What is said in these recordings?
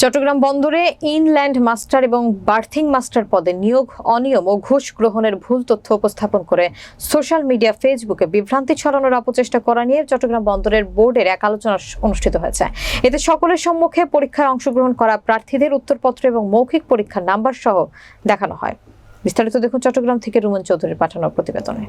চট্টগ্রাম বন্দরে inland master এবং berthing master পদে নিয়োগ, অনিয়ম ও ঘুষ গ্রহণের ভুল তথ্য উপস্থাপন করে সোশ্যাল মিডিয়া ফেসবুকে বিভ্রান্তি ছড়ানোর অপচেষ্টা করা নিয়ে চট্টগ্রাম বন্দরের বোর্ডের এক আলোচনা অনুষ্ঠিত হয়েছে। এতে সকলের সম্মুখে পরীক্ষায় অংশগ্রহণ করা প্রার্থীদের উত্তরপত্র এবং মৌখিক পরীক্ষার নাম্বার সহ দেখানো হয়। বিস্তারিত দেখুন চট্টগ্রাম থেকে রুমন চৌধুরীর পাঠানো প্রতিবেদনে।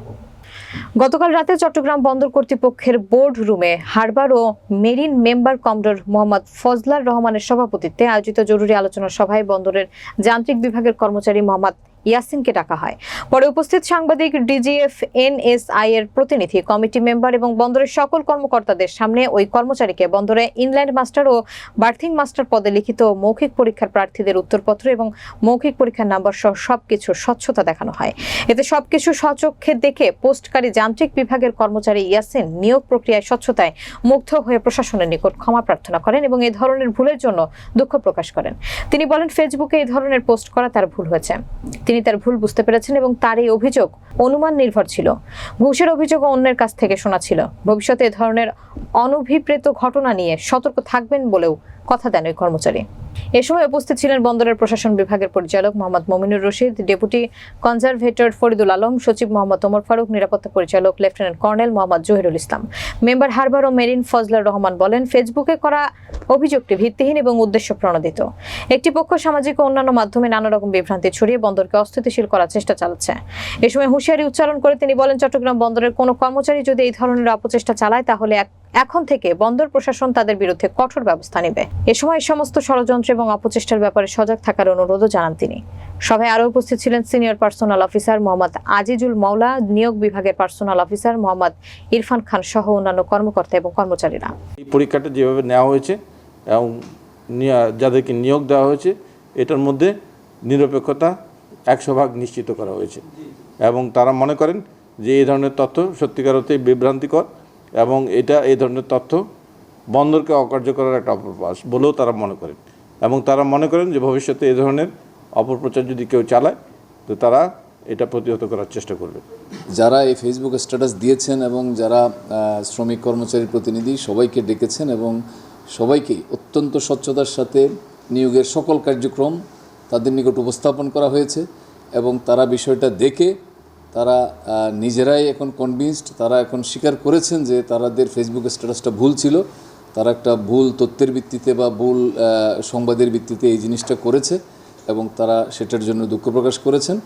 গতকাল রাতে চট্টগ্রাম বন্দর কর্তৃপক্ষের বোর্ড রুমে হারবার ও marine member commodore Mohammad Fazlar রহমানের সভাপতিত্বে আয়োজিত জরুরি আলোচনা সভায় বন্দরের যান্ত্রিক বিভাগের কর্মচারী মোহাম্মদ ইয়াসিনকে ডাকা হয়। পরে উপস্থিত সাংবাদিক ডিজিএফ এনএসআই এর প্রতিনিধি, কমিটি মেম্বার এবং বন্দরের সকল কর্মকর্তাদের সামনে ওই কর্মচারীকে বন্দরে ইনল্যান্ড মাস্টার ও বার্থিং মাস্টার পদে লিখিত মৌখিক পরীক্ষার প্রার্থীদের উত্তরপত্র এবং মৌখিক পরীক্ষার নাম্বার সহ সবকিছু স্বচ্ছতা দেখানো হয়। এতে সবকিছু স্বচক্ষে দেখে পোস্টকারী যান্ত্রিক বিভাগের কর্মচারী ইয়াসিন নিয়োগ প্রক্রিয়ায় স্বচ্ছতায় মুগ্ধ হয়ে প্রশাসনের নিকট ক্ষমা প্রার্থনা করেন এবং এই ধরনের ভুলের জন্য দুঃখ প্রকাশ করেন। তিনি বলেন, ফেসবুকে এই ধরনের পোস্ট করা তার ভুল হয়েছে। তিনি তার ভুল বুঝতে পেরেছেন এবং তার এই অভিযোগ অনুমান নির্ভর ছিল। ঘুষের অভিযোগ অন্যের কাছ থেকে শোনা ছিল। ভবিষ্যতে এ ধরনের অনভিপ্রেত ঘটনা নিয়ে সতর্ক থাকবেন বলেও কথা দেন ওই কর্মচারী। এ সময় উপস্থিত ছিলেন বন্দরের প্রশাসন বিভাগের পরিচালক মোহাম্মদ মমিনুর রশিদ, ডেপুটি কনজারভেটর ফরিদুল আলম, সচিব মোহাম্মদ ওমর ফারুক, নিরাপত্তা পরিচালক lieutenant colonel Mohammad Zahirul Islam. Member harbour ও মেরিন ফজলার রহমান বলেন, ফেসবুকে করা অভিযোগটি ভিত্তিহীন এবং উদ্দেশ্য প্রণোদিত। একটি পক্ষ সামাজিক ও অন্যান্য মাধ্যমে নানা রকম বিভ্রান্তি ছড়িয়ে বন্দরকে অস্থিতিশীল করার চেষ্টা চালাচ্ছে। এ সময় হুঁশিয়ারি উচ্চারণ করে তিনি বলেন, চট্টগ্রাম বন্দরের কোনো কর্মচারী যদি এই ধরনের অপচেষ্টা চালায়, তাহলে এক এখন থেকে বন্দর প্রশাসন তাদের বিরুদ্ধে কঠোর ব্যবস্থা নেবে। এ সময় সমস্ত ষড়যন্ত্র এবং অপচেষ্টার ব্যাপারে সজাগ থাকার অনুরোধও জানান তিনি। সভায় আরও উপস্থিত ছিলেন senior personal officer Mohammad Azizul Maula নিয়োগ বিভাগের পার্সোনাল অফিসার মোহাম্মদ ইরফান খান সহ অন্যান্য কর্মকর্তা এবং কর্মচারীরা। এই পরীক্ষাটা যেভাবে নেওয়া হয়েছে এবং যাদেরকে নিয়োগ দেওয়া হয়েছে এটার মধ্যে নিরপেক্ষতা একশো ভাগ নিশ্চিত করা হয়েছে। এবং তারা মনে করেন যে এই ধরনের তথ্য সত্যিকার অর্থে বিভ্রান্তিকর। এবং এটা এই ধরনের তথ্য বন্দরকে অকার্যকরের একটা অপপ্রয়াস বলেও তারা মনে করেন। এবং তারা মনে করেন যে ভবিষ্যতে এই ধরনের অপপ্রচার যদি কেউ চালায়, তো তারা এটা প্রতিহত করার চেষ্টা করবে। যারা এই ফেসবুক স্ট্যাটাস দিয়েছেন এবং যারা শ্রমিক কর্মচারী প্রতিনিধি, সবাইকে ডেকেছেন এবং সবাইকেই অত্যন্ত স্বচ্ছতার সাথে নিয়োগের সকল কার্যক্রম তাদের নিকট উপস্থাপন করা হয়েছে এবং তারা বিষয়টা দেখে তারা নিজেরাই এখন কনভিন্সড তারা এখন স্বীকার করেছেন যে তাদের ফেসবুক স্ট্যাটাসটা ভুল ছিল। তারা একটা ভুল তথ্যের ভিত্তিতে বা ভুল সংবাদের ভিত্তিতে এই জিনিসটা করেছে এবং তারা সেটার জন্য দুঃখ প্রকাশ করেছেন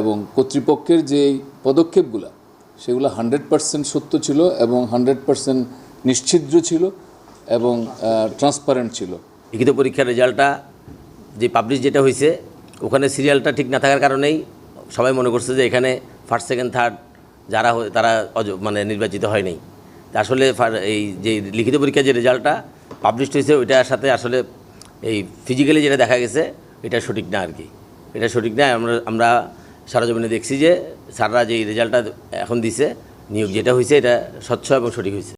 এবং কর্তৃপক্ষের যে পদক্ষেপগুলো, সেগুলো হান্ড্রেড পার্সেন্ট সত্য ছিল এবং হান্ড্রেড পার্সেন্ট নিশ্ছিদ্র ছিল এবং ট্রান্সপারেন্ট ছিল। লিখিত পরীক্ষার রেজাল্টটা যে পাবলিশ যেটা হয়েছে, ওখানে সিরিয়ালটা ঠিক না থাকার কারণেই সবাই মনে করছে যে এখানে ফার্স্ট সেকেন্ড থার্ড যারা হয়, তারা মানে নির্বাচিত হয়নি। তা আসলে এই যে লিখিত পরীক্ষার যে রেজাল্টটা পাবলিশ হয়েছে, ওইটার সাথে আসলে এই ফিজিক্যালি যেটা দেখা গেছে, এটা সঠিক না আর কি। এটা সঠিক না, আমরা আমরা সারাজমিনে দেখছি যে স্যাররা যে রেজাল্টটা এখন দিছে, নিয়োগ যেটা হয়েছে, এটা স্বচ্ছ এবং সঠিক হয়েছে।